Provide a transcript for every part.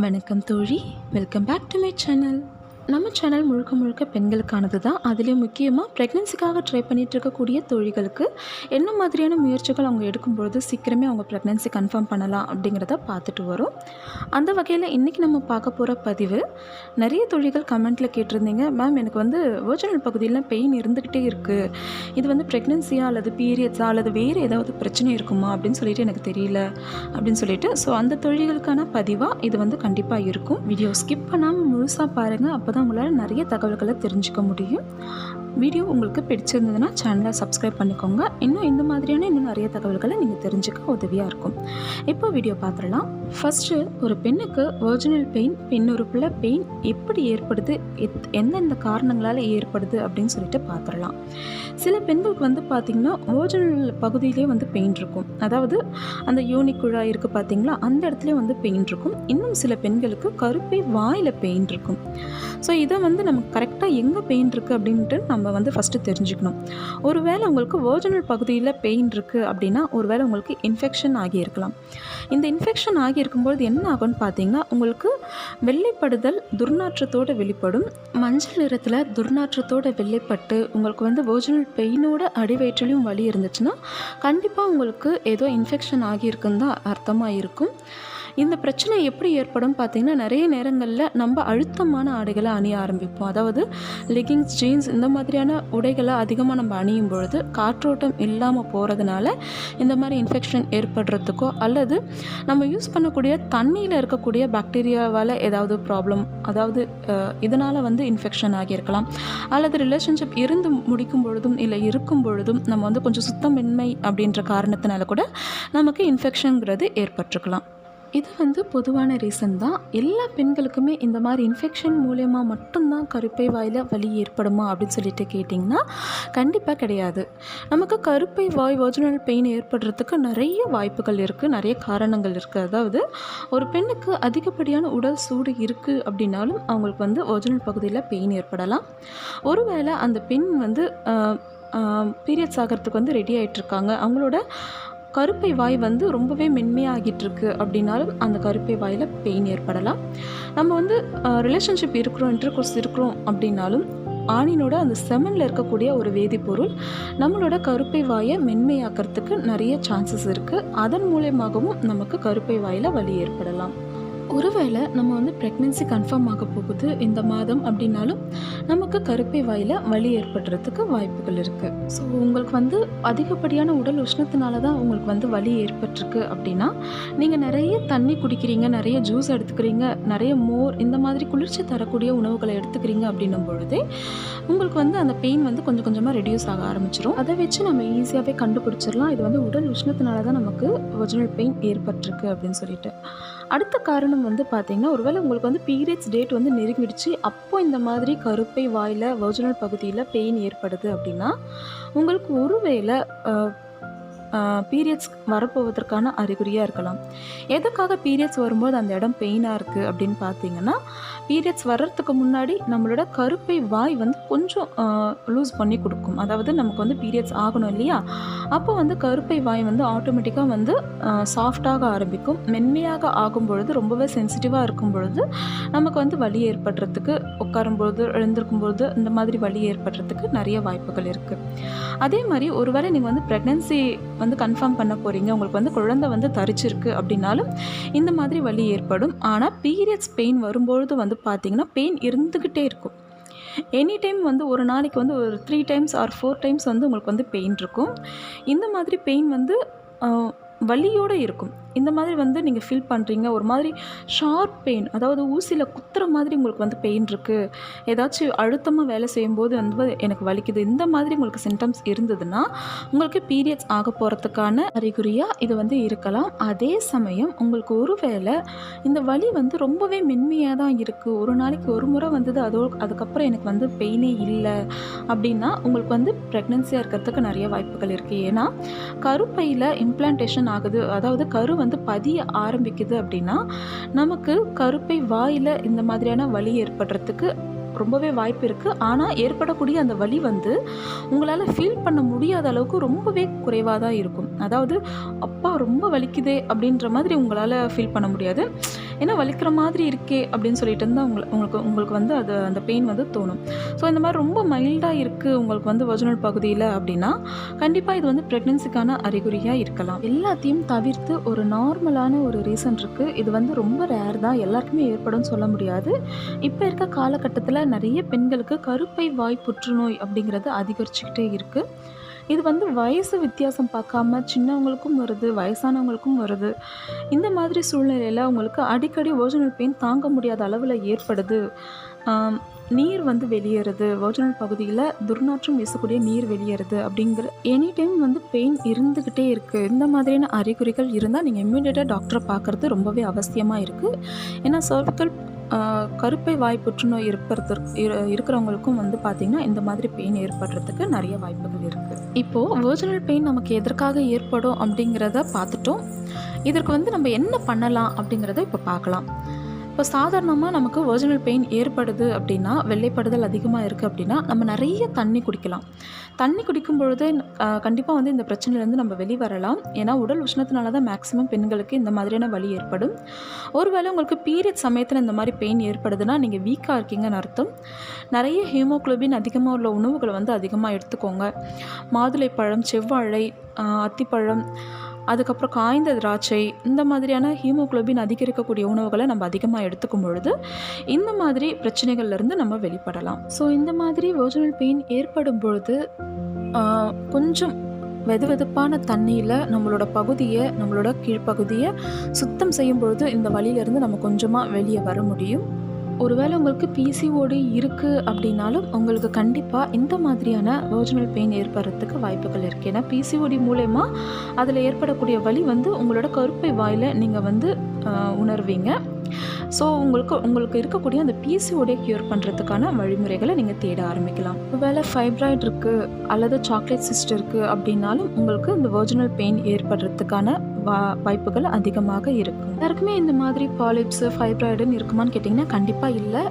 வணக்கம் தோழி welcome back to my channel நம்ம சேனல் முழுக்க முழுக்க பெண்களுக்கானது தான். அதுலேயும் முக்கியமாக ப்ரெக்னென்சிக்காக ட்ரை பண்ணிட்டு இருக்கக்கூடிய தொழில்களுக்கு என்ன மாதிரியான முயற்சிகள் அவங்க எடுக்கும்பொழுது சீக்கிரமே அவங்க ப்ரெக்னென்சி கன்ஃபார்ம் பண்ணலாம் அப்படிங்கிறத பார்த்துட்டு வரும். அந்த வகையில் இன்றைக்கி நம்ம பார்க்க போகிற பதிவு நிறைய தொழில்கள் கமெண்ட்டில் கேட்டிருந்தீங்க. மேம் எனக்கு வந்து வேர்ஜினல் பகுதியில் பெயின் இருந்துக்கிட்டே இருக்குது இது வந்து ப்ரெக்னென்சியா அல்லது பீரியட்ஸா அல்லது வேறு ஏதாவது பிரச்சனை இருக்குமா அப்படின்னு சொல்லிட்டு எனக்கு தெரியல அப்படின்னு சொல்லிட்டு. ஸோ அந்த தொழில்களுக்கான பதிவாக இது வந்து கண்டிப்பாக இருக்கும். வீடியோ ஸ்கிப் பண்ணாமல் முழுசாக பாருங்கள் அப்போ தான் உங்களால் நிறைய தகவல்களை தெரிஞ்சுக்க முடியும். வீடியோ உங்களுக்கு பிடிச்சிருந்ததுன்னா சேனலை சப்ஸ்கிரைப் பண்ணிக்கோங்க. இன்னும் இந்த மாதிரியான இன்னும் நிறைய தகவல்களை நீங்கள் தெரிஞ்சுக்க உதவியாக இருக்கும். இப்போ வீடியோ பார்த்துடலாம். ஃபஸ்ட்டு ஒரு பெண்ணுக்கு ஒரிஜினல் பெயின் பெண்ணுறுப்பில் பெயின் எப்படி ஏற்படுது? எத் எந்தெந்த காரணங்களால் ஏற்படுது அப்படின்னு சொல்லிட்டு பார்த்துடலாம். சில பெண்களுக்கு வந்து பார்த்திங்கன்னா ஒரிஜினல் பகுதியிலே வந்து பெயின் இருக்கும். அதாவது அந்த யோனி குழாய் இருக்குது பார்த்திங்களா? அந்த இடத்துல வந்து பெயின் இருக்கும். இன்னும் சில பெண்களுக்கு கருப்பை வாயில் பெயின் இருக்கும். ஸோ இதை வந்து நமக்கு கரெக்டாக எங்கே பெயின் இருக்குது அப்படின்ட்டு நம்ம நம்ம வந்து ஃபஸ்ட்டு தெரிஞ்சுக்கணும். ஒருவேளை உங்களுக்கு வேர்ஜினல் பகுதியில் பெயின் இருக்குது அப்படின்னா ஒருவேளை உங்களுக்கு இன்ஃபெக்ஷன் ஆகியிருக்கலாம் இந்த இன்ஃபெக்ஷன் ஆகியிருக்கும்பொழுது என்ன ஆகும்னு பார்த்தீங்கன்னா உங்களுக்கு வெள்ளைப்படுதல் துர்நாற்றத்தோடு வெளிப்படும். மஞ்சள் நிறத்தில் துர்நாற்றத்தோடு வெள்ளைப்பட்டு உங்களுக்கு வந்து வேர்ஜினல் பெயினோட அடிவயிற்றிலையும் வலி இருந்துச்சுன்னா கண்டிப்பாக உங்களுக்கு ஏதோ இன்ஃபெக்ஷன் ஆகியிருக்குன்னு தான் அர்த்தமாக இருக்கும். இந்த பிரச்சனை எப்படி ஏற்படும் பார்த்தீங்கன்னா நிறைய நேரங்களில் நம்ம அழுத்தமான ஆடைகளை அணிய ஆரம்பிப்போம். அதாவது லெகிங்ஸ் ஜீன்ஸ் இந்த மாதிரியான உடைகளை அதிகமாக நம்ம அணியும் பொழுது காற்றோட்டம் இல்லாமல் போகிறதுனால இந்த மாதிரி இன்ஃபெக்ஷன் ஏற்படுறதுக்கோ அல்லது நம்ம யூஸ் பண்ணக்கூடிய தண்ணியில் இருக்கக்கூடிய பாக்டீரியாவால் ஏதாவது ப்ராப்ளம் அதாவது இதனால் வந்து இன்ஃபெக்ஷன் ஆகியிருக்கலாம். அல்லது ரிலேஷன்ஷிப் இருந்து முடிக்கும் பொழுதும் இல்லை இருக்கும் பொழுதும் நம்ம வந்து கொஞ்சம் சுத்தமின்மை அப்படின்ற காரணத்தினால கூட நமக்கு இன்ஃபெக்ஷனுங்கிறது ஏற்பட்டிருக்கலாம். இது வந்து பொதுவான ரீசன் தான். எல்லா பெண்களுக்குமே இந்த மாதிரி இன்ஃபெக்ஷன் மூலயமா மட்டும்தான் கருப்பை வாயில் வலி ஏற்படுமா அப்படின்னு சொல்லிட்டு கேட்டிங்கன்னா கண்டிப்பாக கிடையாது. நமக்கு கருப்பை வாய் ஒரிஜினல் பெயின் ஏற்படுறதுக்கு நிறைய வாய்ப்புகள் இருக்குது நிறைய காரணங்கள் இருக்குது அதாவது ஒரு பெண்ணுக்கு அதிகப்படியான உடல் சூடு இருக்குது அப்படின்னாலும் அவங்களுக்கு வந்து ஒரிஜினல் பகுதியில் பெயின் ஏற்படலாம். ஒருவேளை அந்த பெண் வந்து பீரியட்ஸ் ஆகிறதுக்கு வந்து ரெடி ஆகிட்டுருக்காங்க அவங்களோட கருப்பை வாய் வந்து ரொம்பவே மென்மையாகிட்டு இருக்கு அப்படின்னாலும் அந்த கருப்பை வாயில் பெயின் ஏற்படலாம். நம்ம வந்து ரிலேஷன்ஷிப் இருக்கிறோம் இன்டர்கோர்ஸ் இருக்கிறோம் அப்படின்னாலும் ஆணினோட அந்த செமனில் இருக்கக்கூடிய ஒரு வேதிப்பொருள் நம்மளோட கருப்பை வாயை மென்மையாக்கிறதுக்கு நிறைய சான்சஸ் இருக்குது அதன் மூலயமாகவும் நமக்கு கருப்பை வாயில் வலி ஏற்படலாம். ஒருவேளை நம்ம வந்து ப்ரெக்னென்சி கன்ஃபார்ம் ஆக போகுது இந்த மாதம் அப்படின்னாலும் நமக்கு கருப்பை வாயில் வலி ஏற்படுறதுக்கு வாய்ப்புகள் இருக்குது ஸோ உங்களுக்கு வந்து அதிகப்படியான உடல் உஷ்ணத்தினால தான் உங்களுக்கு வந்து வலி ஏற்பட்டிருக்கு அப்படின்னா நீங்கள் நிறைய தண்ணி குடிக்கிறீங்க நிறைய ஜூஸ் எடுத்துக்கிறீங்க நிறைய மோர் இந்த மாதிரி குளிர்ச்சி தரக்கூடிய உணவுகளை எடுத்துக்கிறீங்க அப்படின்னும் பொழுதே உங்களுக்கு வந்து அந்த பெயின் வந்து கொஞ்சம் கொஞ்சமாக ரெடியூஸ் ஆக ஆரம்பிச்சிடும் அதை வச்சு நம்ம ஈஸியாகவே கண்டுபிடிச்சிடலாம். இது வந்து உடல் உஷ்ணத்தினால தான் நமக்கு ஒரிஜினல் பெயின் ஏற்பட்டிருக்கு அப்படின்னு சொல்லிட்டு. அடுத்த காரணம் வந்து பார்த்திங்கன்னா ஒருவேளை உங்களுக்கு வந்து பீரியட்ஸ் டேட் வந்து நெருங்கிடுச்சு அப்போ இந்த மாதிரி கருப்பை வாயில் வர்ஜினல் பகுதியில் பெயின் ஏற்படுது அப்படின்னா உங்களுக்கு ஒருவேளை பீரியட்ஸ் வரப்போவதற்கான அறிகுறியாக இருக்கலாம். எதுக்காக பீரியட்ஸ் வரும்போது அந்த இடம் பெயினாக இருக்குது அப்படின்னு பார்த்தீங்கன்னா பீரியட்ஸ் வர்றதுக்கு முன்னாடி நம்மளோட கருப்பை வாய் வந்து கொஞ்சம் லூஸ் பண்ணி கொடுக்கும். அதாவது நமக்கு வந்து பீரியட்ஸ் ஆகணும் இல்லையா? அப்போ வந்து கருப்பை வாய் வந்து ஆட்டோமேட்டிக்காக வந்து சாஃப்டாக ஆரம்பிக்கும். மென்மையாக ஆகும் பொழுது ரொம்பவே சென்சிட்டிவாக இருக்கும் பொழுது நமக்கு வந்து வலி ஏற்படுறதுக்கு உட்காரும்பொழுது எழுந்திருக்கும் பொழுது இந்த மாதிரி வலி ஏற்படுறதுக்கு நிறைய வாய்ப்புகள் இருக்குது அதே மாதிரி ஒருவேளை நீங்கள் வந்து ப்ரெக்னென்சி வந்து கன்ஃபார்ம் பண்ண போகிறீங்க உங்களுக்கு வந்து குழந்தை வந்து தரிச்சிருக்கு அப்படின்னாலும் இந்த மாதிரி வலி ஏற்படும். ஆனால் பீரியட்ஸ் பெயின் வரும்பொழுது வந்து பார்த்திங்கன்னா பெயின் இருந்துக்கிட்டே இருக்கும். எனி டைம் வந்து ஒரு நாளைக்கு வந்து ஒரு three times or four times வந்து உங்களுக்கு வந்து பெயின் இருக்கும். இந்த மாதிரி பெயின் வந்து வலியோடு இருக்கும். இந்த மாதிரி வந்து நீங்கள் ஃபீல் பண்ணுறீங்க ஒரு மாதிரி ஷார்ப் பெயின் அதாவது ஊசியில் குத்துற மாதிரி உங்களுக்கு வந்து பெயின் இருக்குது ஏதாச்சும் அழுத்தமாக வேலை செய்யும்போது வந்து எனக்கு வலிக்குது. இந்த மாதிரி உங்களுக்கு சிம்டம்ஸ் இருந்ததுன்னா உங்களுக்கு பீரியட்ஸ் ஆக போகிறதுக்கான அறிகுறியாக இது வந்து இருக்கலாம். அதே சமயம் உங்களுக்கு ஒரு வேளை இந்த வலி வந்து ரொம்பவே மென்மையாக தான் இருக்குது ஒரு நாளைக்கு ஒரு முறை வந்தது அதோ அதுக்கப்புறம் எனக்கு வந்து பெயினே இல்லை அப்படின்னா உங்களுக்கு வந்து ப்ரெக்னென்சியாக இருக்கிறதுக்கு நிறைய வாய்ப்புகள் இருக்குது ஏன்னா கருப்பையில் இம்ப்ளான்டேஷன் ஆகுது. அதாவது கரு வந்து பதிய ஆரம்பிக்குது அப்படின்னா நமக்கு கருப்பை வாயில் இந்த மாதிரியான வலி ஏற்படுறதுக்கு ரொம்பவே வாய்ப்பு இருக்குது ஆனால் ஏற்படக்கூடிய அந்த வலி வந்து உங்களால் ஃபீல் பண்ண முடியாத அளவுக்கு ரொம்பவே குறைவாக தான் இருக்கும். அதாவது அப்பா ரொம்ப வலிக்குதே அப்படின்ற மாதிரி உங்களால் ஃபீல் பண்ண முடியாது. ஏன்னா வலிக்கிற மாதிரி இருக்கே அப்படின்னு சொல்லிட்டு இருந்தால் உங்களுக்கு உங்களுக்கு உங்களுக்கு வந்து அது அந்த பெயின் வந்து தோணும். ஸோ இந்த மாதிரி ரொம்ப மைல்டாக இருக்குது உங்களுக்கு வந்து ஒரிஜினல் பகுதியில் அப்படின்னா கண்டிப்பாக இது வந்து ப்ரெக்னென்சிக்கான அறிகுறியாக இருக்கலாம். எல்லாத்தையும் தவிர்த்து ஒரு நார்மலான ஒரு ரீசன் இருக்குது இது வந்து ரொம்ப ரேர் தான். எல்லாருக்குமே ஏற்படும் சொல்ல முடியாது. இப்போ இருக்க காலகட்டத்தில் நிறைய பெண்களுக்கு கருப்பை வாய் புற்றுநோய் அப்படிங்கிறது அதிகரிச்சுக்கிட்டே இருக்குது இது வந்து வயசு வித்தியாசம் பார்க்காம சின்னவங்களுக்கும் வருது வயசானவங்களுக்கும் வருது. இந்த மாதிரி சூழ்நிலையில் அவங்களுக்கு அடிக்கடி ஒரிஜினல் பெயின் தாங்க முடியாத அளவில் ஏற்படுது. நீர் வந்து வெளியேறுது. ஒரிஜினல் பகுதியில் துர்நாற்றம் வீசக்கூடிய நீர் வெளியேறுது அப்படிங்கிற எனி டைம் வந்து பெயின் இருந்துக்கிட்டே இருக்குது இந்த மாதிரியான அறிகுறிகள் இருந்தால் நீங்கள் இம்மிடியேட்டாக டாக்டரை பார்க்குறது ரொம்பவே அவசியமாக இருக்குது ஏன்னா சர்விக்கல் கருப்பை வாய் புற்றுநோய் இருப்பதற்கு இரு- இருக்கிறவங்களுக்கும் வந்து பார்த்திங்கன்னா இந்த மாதிரி பெயின் ஏற்படுறதுக்கு நிறைய வாய்ப்புகள் இருக்குது இப்போது வேர்ஜினல் பெயின் நமக்கு எதற்காக ஏற்படும் அப்படிங்கிறத பார்த்துட்டோம் இதற்கு வந்து நம்ம என்ன பண்ணலாம் அப்படிங்கிறத இப்போ பார்க்கலாம் இப்போ சாதாரணமாக நமக்கு ஒரிஜினல் பெயின் ஏற்படுது அப்படின்னா வெள்ளைப்படுதல் அதிகமாக இருக்குது அப்படின்னா நம்ம நிறைய தண்ணி குடிக்கலாம். தண்ணி குடிக்கும் பொழுது கண்டிப்பாக வந்து இந்த பிரச்சனையிலேருந்து நம்ம வெளி வரலாம் ஏன்னா உடல் உஷ்ணத்தினால தான் மேக்ஸிமம் பெண்களுக்கு இந்த மாதிரியான வலி ஏற்படும். ஒருவேளை உங்களுக்கு பீரியட் சமயத்தில் இந்த மாதிரி பெயின் ஏற்படுதுன்னா நீங்கள் வீக்காக இருக்கீங்கன்னு அர்த்தம். நிறைய ஹீமோகுளோபின் அதிகமாக உள்ள உணவுகளை வந்து அதிகமாக எடுத்துக்கோங்க. மாதுளைப்பழம் செவ்வாழை அத்திப்பழம் அதுக்கப்புறம் காய்ந்த திராட்சை இந்த மாதிரியான ஹீமோகுளோபின் அதிகரிக்கக்கூடிய உணவுகளை நம்ம அதிகமாக எடுத்துக்கும் பொழுது இந்த மாதிரி பிரச்சனைகள்லேருந்து நம்ம வெளிப்படலாம். ஸோ இந்த மாதிரி ஒரிஜினல் பெயின் ஏற்படும் பொழுது கொஞ்சம் வெது வெதுப்பான தண்ணியில் நம்மளோட பகுதியை நம்மளோட கீழ்ப்பகுதியை சுத்தம் செய்யும் பொழுது இந்த வழியிலேருந்து நம்ம கொஞ்சமாக வெளியே வர முடியும். ஒருவேளை உங்களுக்கு பிசிஓடி இருக்குது அப்படின்னாலும் உங்களுக்கு கண்டிப்பாக இந்த மாதிரியான வேர்ஜினல் பெயின் ஏற்படுறதுக்கு வாய்ப்புகள் இருக்குது ஏன்னா பிசிஓடி மூலயமா அதில் ஏற்படக்கூடிய வலி வந்து உங்களோட கருப்பை வாயில் நீங்கள் வந்து உணர்வீங்க. ஸோ உங்களுக்கு உங்களுக்கு இருக்கக்கூடிய அந்த பிசிஓடியை க்யூர் பண்ணுறதுக்கான வழிமுறைகளை நீங்கள் தேட ஆரம்பிக்கலாம். ஒருவேளை ஃபைப்ராய்டு இருக்குது அல்லது சாக்லேட் சிஸ்ட் இருக்குது அப்படின்னாலும் உங்களுக்கு இந்த ஒரிஜினல் பெயின் ஏற்படுறதுக்கான வாய்ப்புகள் அதிகமாக இருக்கும் எல்லாருக்குமே இந்த மாதிரி பாலிப்ஸு ஃபைப்ராய்டுன்னு இருக்குமான்னு கேட்டிங்கன்னா கண்டிப்பாக இல்லை.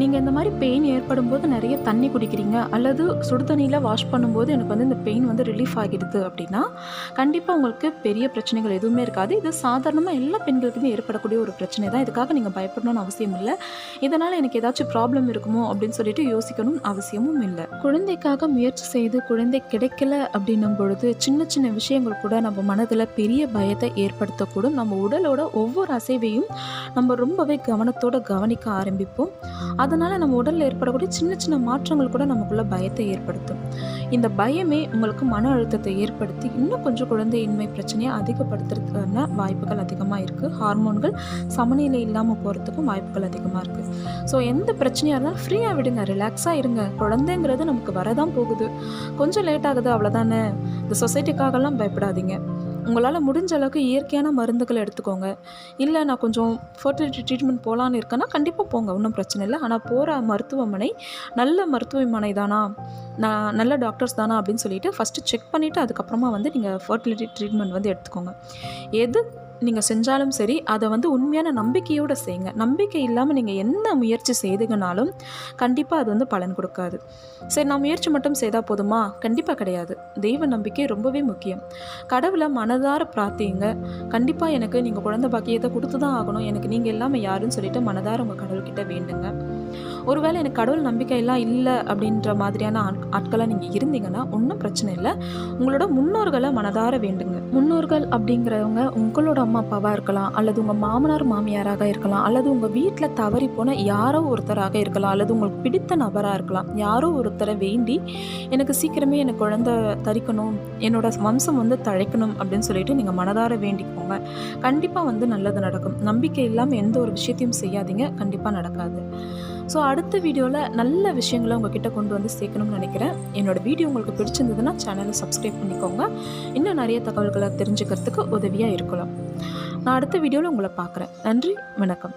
நீங்கள் இந்த மாதிரி பெயின் ஏற்படும் போது நிறைய தண்ணி குடிக்கிறீங்க அல்லது சுடு தண்ணியில் வாஷ் பண்ணும்போது எனக்கு வந்து இந்த பெயின் வந்து ரிலீஃப் ஆகிடுது அப்படின்னா கண்டிப்பாக உங்களுக்கு பெரிய பிரச்சனைகள் எதுவுமே இருக்காது. இது சாதாரணமாக எல்லா பெண்களுக்குமே ஏற்படக்கூடிய ஒரு பிரச்சனை தான். இதுக்காக நீங்கள் பயப்படணும்னு அவசியம் இல்லை. இதனால் எனக்கு ஏதாச்சும் ப்ராப்ளம் இருக்குமோ அப்படின்னு சொல்லிட்டு யோசிக்கணும் அவசியமும் இல்லை. குழந்தைக்காக முயற்சி செய்து குழந்தை கிடைக்கல அப்படின்னும் பொழுது சின்ன சின்ன விஷயங்கள் கூட நம்ம மனதில் பெரிய பயத்தை ஏற்படுத்தக்கூடும். நம்ம உடலோட ஒவ்வொரு அசைவையும் நம்ம ரொம்பவே கவனத்தோடு கவனிக்க ஆரம்பிப்போம். அதனால் நம்ம உடலில் ஏற்படக்கூடிய சின்ன சின்ன மாற்றங்கள் கூட நமக்குள்ள பயத்தை ஏற்படுத்தும். இந்த பயமே உங்களுக்கு மன அழுத்தத்தை ஏற்படுத்தி இன்னும் கொஞ்சம் குழந்தையின்மை பிரச்சனையை அதிகப்படுத்துறதுக்கான வாய்ப்புகள் அதிகமாக இருக்குது ஹார்மோன்கள் சமநிலை இல்லாமல் போகிறதுக்கும் வாய்ப்புகள் அதிகமாக இருக்குது ஸோ எந்த பிரச்சனையாக இருந்தாலும் ஃப்ரீயாக விடுங்க ரிலாக்ஸாக இருங்க. குழந்தைங்கிறது நமக்கு வரதான் போகுது. கொஞ்சம் லேட் ஆகுது அவ்வளோதானே இந்த சொசைட்டிக்காகலாம் பயப்படாதீங்க. உங்களால் முடிஞ்ச அளவுக்கு இயற்கையான மருந்துகளை எடுத்துக்கோங்க. இல்லை நான் கொஞ்சம் ஃபர்டிலிட்டி ட்ரீட்மெண்ட் போகலான்னு இருக்கேன்னா கண்டிப்பாக போங்க. ஒன்றும் பிரச்சனை இல்லை. ஆனால் போகிற மருத்துவமனை நல்ல மருத்துவமனை தானா? நான் நல்ல டாக்டர்ஸ் தானா அப்படின்னு சொல்லிட்டு ஃபஸ்ட்டு செக் பண்ணிவிட்டு அதுக்கப்புறமா வந்து நீங்கள் ஃபர்டிலிட்டி ட்ரீட்மெண்ட் வந்து எடுத்துக்கோங்க. எது நீங்கள் செஞ்சாலும் சரி அதை வந்து உண்மையான நம்பிக்கையோடு செய்யுங்க நம்பிக்கை இல்லாமல் நீங்கள் எந்த முயற்சி செய்துங்கனாலும் கண்டிப்பாக அது வந்து பலன் கொடுக்காது. சரி நான் முயற்சி மட்டும் செய்தால் போதுமா? கண்டிப்பாக கிடையாது. தெய்வ நம்பிக்கை ரொம்பவே முக்கியம். கடவுளை மனதார பிரார்த்திங்க. கண்டிப்பாக எனக்கு நீங்கள் குழந்தை பாக்கியத்தை கொடுத்து தான் ஆகணும். எனக்கு நீங்கள் இல்லாமல் யாருன்னு சொல்லிட்டு மனதார உங்கள் கடவுள்கிட்ட வேண்டுங்க. ஒருவேளை எனக்கு கடவுள் நம்பிக்கையெல்லாம் இல்லை அப்படின்ற மாதிரியான ஆட் ஆட்களாக நீங்கள் இருந்தீங்கன்னா ஒன்றும் பிரச்சனை இல்லை. உங்களோட முன்னோர்களை மனதார வேண்டுங்க. முன்னோர்கள் அப்படிங்கிறவங்க உங்களோட அம்மா அப்பாவாக இருக்கலாம் அல்லது உங்கள் மாமனார் மாமியாராக இருக்கலாம் அல்லது உங்கள் வீட்டில் தவறி போன யாரோ ஒருத்தராக இருக்கலாம் அல்லது உங்களுக்கு பிடித்த நபராக இருக்கலாம். யாரோ ஒருத்தரை வேண்டி எனக்கு சீக்கிரமே எனக்கு குழந்தை தரிக்கணும் என்னோட வம்சம் வந்து தழைக்கணும் அப்படின்னு சொல்லிட்டு நீங்கள் மனதார வேண்டிக்கோங்க. கண்டிப்பாக வந்து நல்லது நடக்கும். நம்பிக்கை இல்லாமல் எந்த ஒரு விஷயத்தையும் செய்யாதீங்க. கண்டிப்பாக நடக்காது. ஸோ அடுத்த வீடியோவில் நல்ல விஷயங்களை உங்ககிட்ட கொண்டு வந்து சேர்க்கணும்னு நினைக்கிறேன். என்னோட வீடியோ உங்களுக்கு பிடிச்சிருந்ததுன்னா சேனலை சப்ஸ்கிரைப் பண்ணிக்கோங்க. இன்னும் நிறைய தகவல்களை தெரிஞ்சுக்கிறதுக்கு உதவியாக இருக்கலாம். நான் அடுத்த வீடியோவில் உங்களை பார்க்குறேன். நன்றி வணக்கம்.